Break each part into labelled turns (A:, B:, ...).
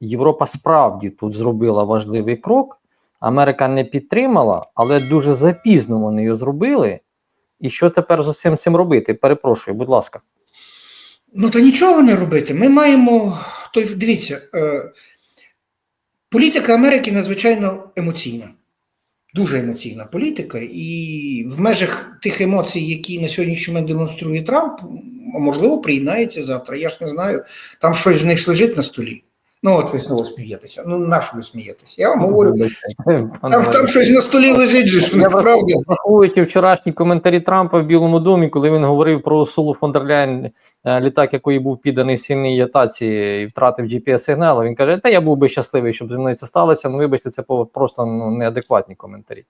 A: Європа справді тут зробила важливий крок. Америка не підтримала, але дуже запізно вони його зробили. І що тепер з усім цим робити? Перепрошую, будь ласка.
B: Ну та нічого не робити. Ми маємо. То дивіться, е, політика Америки надзвичайно емоційна, дуже емоційна політика, і в межах тих емоцій, які на сьогоднішній момент демонструє Трамп, можливо, приєднається завтра. Я ж не знаю, там щось в них лежить на столі. Ну, от ви знову смієтеся. Ну, на що ви смієтеся? Я вам говорю, там, там щось на столі лежить, же ж правда.
A: Враховуючи вчорашні коментарі Трампа в Білому домі, коли він говорив про Усулу фон дер Ляйн, е, літак, якої був підданий сильній атаці і втратив GPS-сигнал, він каже, та я був би щасливий, щоб зі мною це сталося. Ну, вибачте, це просто ну, неадекватні коментарі.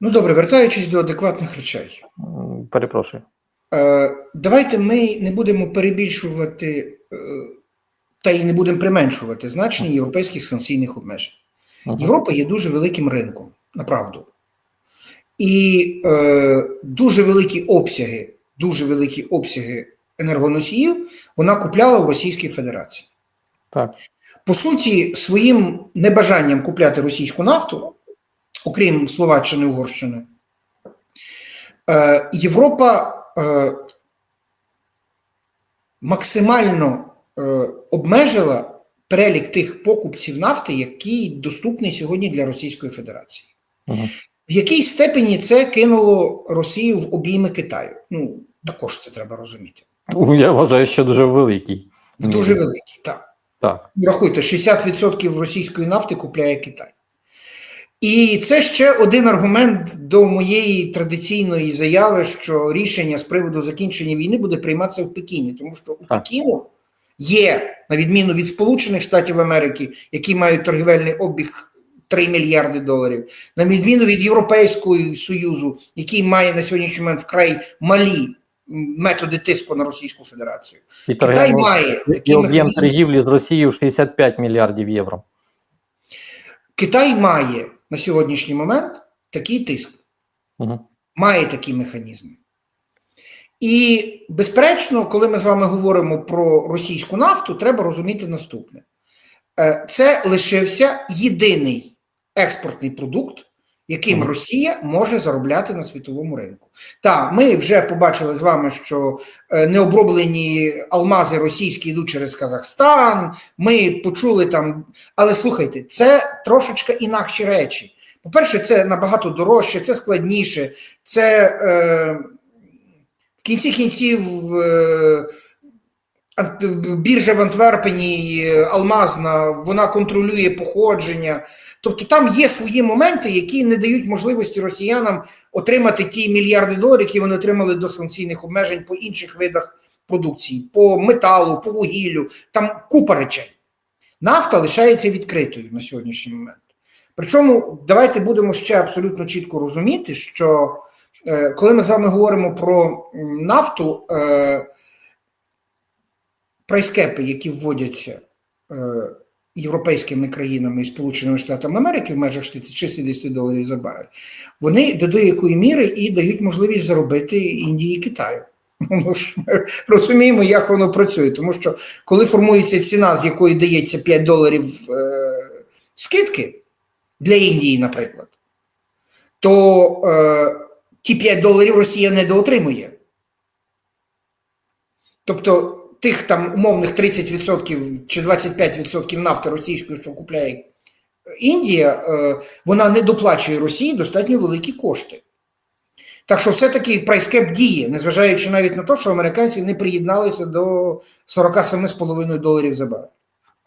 B: Ну добре, вертаючись до адекватних речей.
A: Перепрошую.
B: Е, Давайте ми не будемо перебільшувати е, та й не будемо применшувати значення європейських санкційних обмежень. Європа є дуже великим ринком, направду. І е, дуже великі обсяги, дуже великі обсяги енергоносіїв вона купляла в Російській Федерації.
A: Так.
B: По суті, своїм небажанням купляти російську нафту, окрім Словаччини Угорщини, е, Європа е, максимально обмежила перелік тих покупців нафти, який доступний сьогодні для Російської Федерації.
A: Мгм.
B: В якій степені це кинуло Росію в обійми Китаю? Ну, також це треба розуміти.
A: Ну, Я вважаю, що дуже великий.
B: Дуже великий, так.
A: Так.
B: Рахуйте, 60% російської нафти купляє Китай. І це ще один аргумент до моєї традиційної заяви, що рішення з приводу закінчення війни буде прийматися в Пекіні, тому що у
A: Так.
B: Пекіну є, на відміну від Сполучених Штатів Америки, які мають торгівельний обіг 3 мільярди доларів, на відміну від Європейського Союзу, який має на сьогоднішній момент вкрай малі методи тиску на Російську Федерацію.
A: І,
B: Китай має
A: і об'єм торгівлі з Росією 65 мільярдів євро.
B: Китай має на сьогоднішній момент такий тиск,
A: Мгм.
B: має такі механізми. І, безперечно, коли ми з вами говоримо про російську нафту, треба розуміти наступне: Е, це лишився єдиний експортний продукт, яким Росія може заробляти на світовому ринку. Так, ми вже побачили з вами, що е, необроблені алмази російські йдуть через Казахстан. Ми почули там, але слухайте, це трошечки інакші речі. По-перше, це набагато дорожче, це складніше, це е, кінці кінців е, біржа в Антверпені е, алмазна, вона контролює походження. Тобто там є свої моменти, які не дають можливості росіянам отримати ті мільярди доларів, які вони отримали до санкційних обмежень по інших видах продукції, по металу, по вугіллю, там купа речей. Нафта лишається відкритою на сьогоднішній момент. Причому давайте будемо ще абсолютно чітко розуміти, що коли ми з вами говоримо про нафту, е, прайскепи, які вводяться е, європейськими країнами і Сполученими Штатами Америки в межах 60 доларів за барель, вони до деякої міри і дають можливість заробити Індії і Китаю. Ми розуміємо, як воно працює, тому що коли формується ціна, з якої дається 5 доларів е, скидки для Індії, наприклад, то е, ті 5 доларів Росія недоотримує. Тобто тих там умовних 30% чи 25% нафти російської, що купляє Індія, е, вона не доплачує Росії достатньо великі кошти. Так що все-таки прайскеп діє, незважаючи навіть на те, що американці не приєдналися до 47,5 доларів за барель.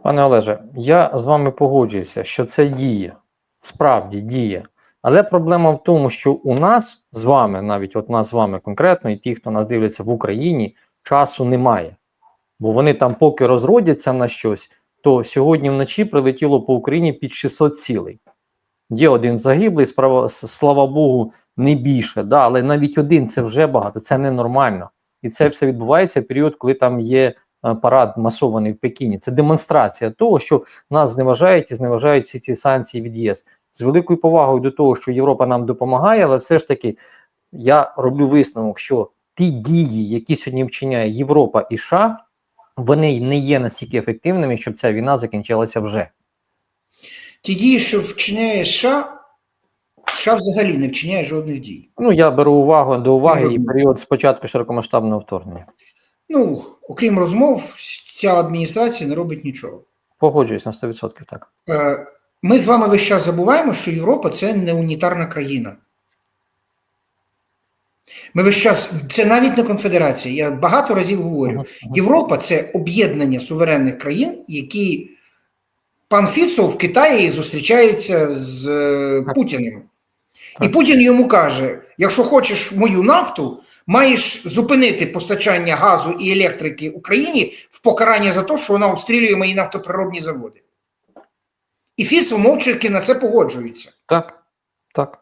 A: Пане Олеже, я з вами погоджуюся, що це діє, справді діє. Але проблема в тому, що у нас з вами, навіть от нас з вами конкретно, і ті, хто нас дивляться в Україні, часу немає. Бо вони там, поки розродяться на щось, то сьогодні вночі прилетіло по Україні під 600 цілей. Є один загиблий, справа, слава Богу, не більше, да, але навіть один це вже багато, це ненормально. І це все відбувається в період, коли там є е, парад масований в Пекіні. Це демонстрація того, що нас зневажають і зневажають всі ці санкції від ЄС. З великою повагою до того, що Європа нам допомагає, але все ж таки я роблю висновок, що ті дії, які сьогодні вчиняє Європа і США, вони не є настільки ефективними, щоб ця війна закінчилася вже.
B: Ті дії, що вчиняє США, США взагалі не вчиняє жодних дій.
A: Ну я беру увагу до уваги і період спочатку широкомасштабного вторгнення.
B: Ну, окрім розмов, ця адміністрація не робить нічого.
A: Погоджуюсь на 100%, так.
B: Е, Ми з вами весь час забуваємо, що Європа це не унітарна країна. Ми весь час, це навіть не конфедерація. Я багато разів говорю. Європа це об'єднання суверенних країн, які пан Фіцо в Китаї зустрічається з е, Путіним. І Путін йому каже: якщо хочеш мою нафту, маєш зупинити постачання газу і електрики Україні в покарання за те, що вона обстрілює мої нафтопереробні заводи. І Фіцо мовчки на це погоджується.
A: Так, так.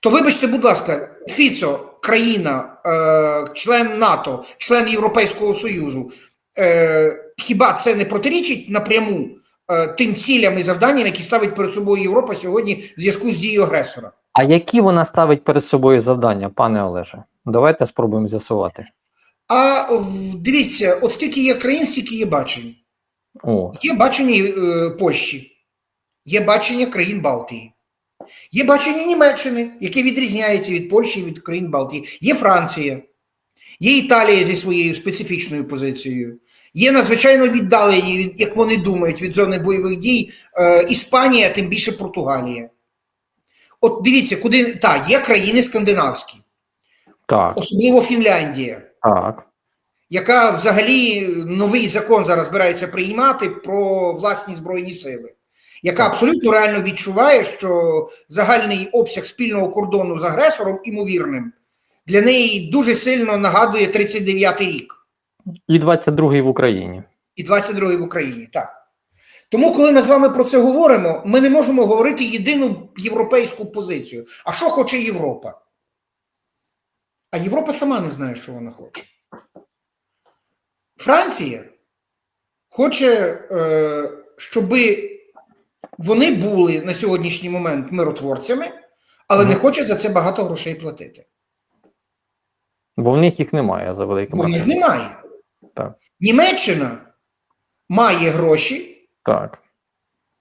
B: То вибачте, будь ласка, Фіцо, країна, е, член НАТО, член Європейського Союзу. Е, хіба це не протирічить напряму е, тим цілям і завданням, які ставить перед собою Європа сьогодні в зв'язку з дією агресора?
A: А які вона ставить перед собою завдання, пане Олеже? Давайте спробуємо з'ясувати.
B: А дивіться, от скільки є країн, стільки є бачень.
A: О,
B: Є бачення е, Польщі, є бачення країн Балтії, є бачення Німеччини, яке відрізняється від Польщі і від країн Балтії. Є Франція, є Італія зі своєю специфічною позицією. Є надзвичайно віддалені, як вони думають, від зони бойових дій е, Іспанія, тим більше Португалія. От дивіться, куди та є країни скандинавські,
A: так,
B: особливо Фінляндія
A: так.
B: яка взагалі новий закон зараз збирається приймати про власні збройні сили, яка абсолютно реально відчуває, що загальний обсяг спільного кордону з агресором імовірним для неї дуже сильно нагадує 39-й рік
A: І 22-й в Україні.
B: і 22-й в Україні. Так. Тому, коли ми з вами про це говоримо, ми не можемо говорити єдину європейську позицію. А що хоче Європа? А Європа сама не знає, що вона хоче. Франція хоче, е, щоб вони були на сьогоднішній момент миротворцями, але не
A: Мгм.
B: хоче за це багато грошей платити.
A: Бо в них їх немає за великим
B: Бо в них немає.
A: Так.
B: Німеччина має гроші,
A: Так.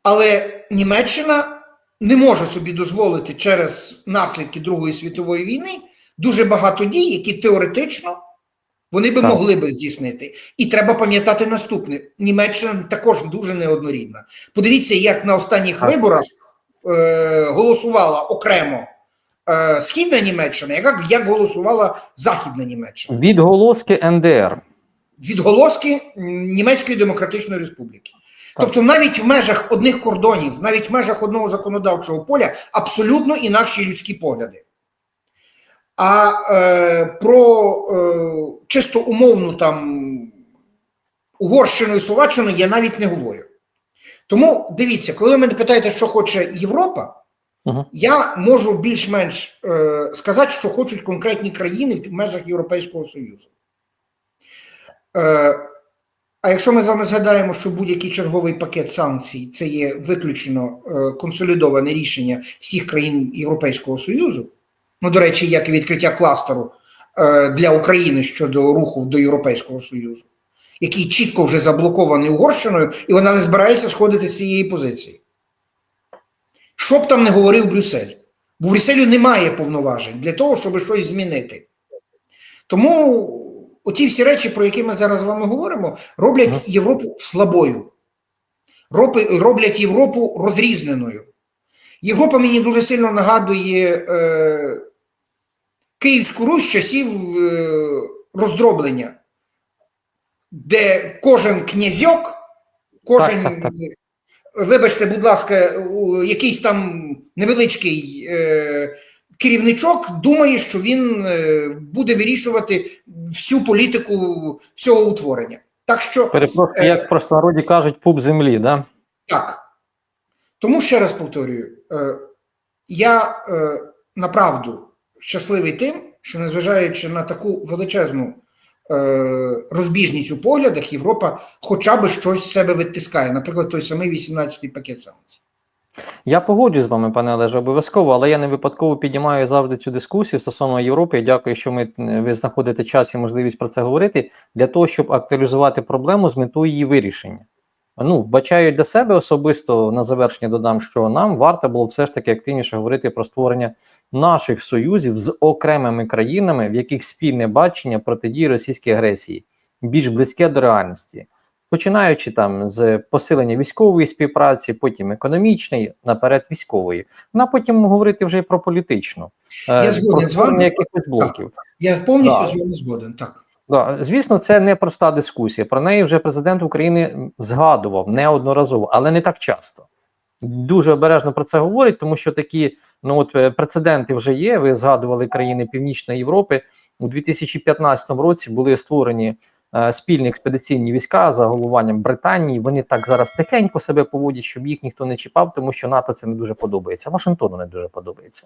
B: Але Німеччина не може собі дозволити через наслідки Другої світової війни дуже багато дій, які теоретично вони би
A: Так.
B: могли би здійснити. І треба пам'ятати наступне: Німеччина також дуже неоднорідна. Подивіться, як на останніх
A: Так.
B: виборах е, голосувала окремо е, Східна Німеччина, як, як голосувала Західна Німеччина.
A: Відголоски НДР.
B: Відголоски Німецької Демократичної Республіки.
A: Так.
B: Тобто навіть в межах одних кордонів, навіть в межах одного законодавчого поля абсолютно інакші людські погляди. А е, про е, чисто умовну там Угорщину і Словаччину я навіть не говорю. Тому дивіться, коли ви мене питаєте, що хоче Європа,
A: Угу.
B: я можу більш-менш е, сказати, що хочуть конкретні країни в межах Європейського Союзу. Е, а якщо ми з вами згадаємо, що будь-який черговий пакет санкцій це є виключно е, консолідоване рішення всіх країн Європейського Союзу, ну, до речі, як і відкриття кластеру е, для України щодо руху до Європейського Союзу, який чітко вже заблокований Угорщиною, і вона не збирається сходити з цієї позиції. Що б там не говорив Брюссель, бо Брюсселю немає повноважень для того, щоб щось змінити. Тому оті всі речі, про які ми зараз з вами говоримо, роблять Європу слабою, роблять Європу розрізненою. Європа мені дуже сильно нагадує е, Київську Русь часів е, роздроблення, де кожен князьок, кожен,
A: Так, так, так.
B: вибачте, будь ласка, якийсь там невеличкий е, керівничок думає, що він е, буде вирішувати всю політику всього утворення. Так що
A: Перепрошую,
B: Е.
A: як в простонароді кажуть, пуп землі, да?
B: так. Тому ще раз повторюю: е, я е, направду щасливий тим, що незважаючи на таку величезну е, розбіжність у поглядах, Європа хоча б щось з себе відтискає, наприклад, той самий 18-й пакет санкцій.
A: Я погоджуюсь з вами, пане Олеже, обов'язково, але я не випадково піднімаю завжди цю дискусію стосовно Європи. Дякую, що ми е, ви знаходите час і можливість про це говорити для того, щоб актуалізувати проблему з метою її вирішення. Ну, вбачаю для себе особисто на завершення додам, що нам варто було б все ж таки активніше говорити про створення наших союзів з окремими країнами, в яких спільне бачення протидії російській агресії, більш близьке до реальності починаючи там з посилення військової співпраці, потім економічної, наперед військової. Ну, а потім говорити вже і про політичну.
B: Я
A: Е,
B: згоден
A: про
B: з вами.
A: якихось блоків.
B: Я повністю з вами згоден. Так.
A: Да, звісно, це не проста дискусія. Про неї вже президент України згадував неодноразово, але не так часто. Дуже обережно про це говорить, тому що такі ну от е, прецеденти вже є. Ви згадували країни Північної Європи у 2015 році. Були створені е, спільні експедиційні війська за головуванням Британії. Вони так зараз тихенько себе поводять, щоб їх ніхто не чіпав, тому що НАТО це не дуже подобається. Вашингтону не дуже подобається.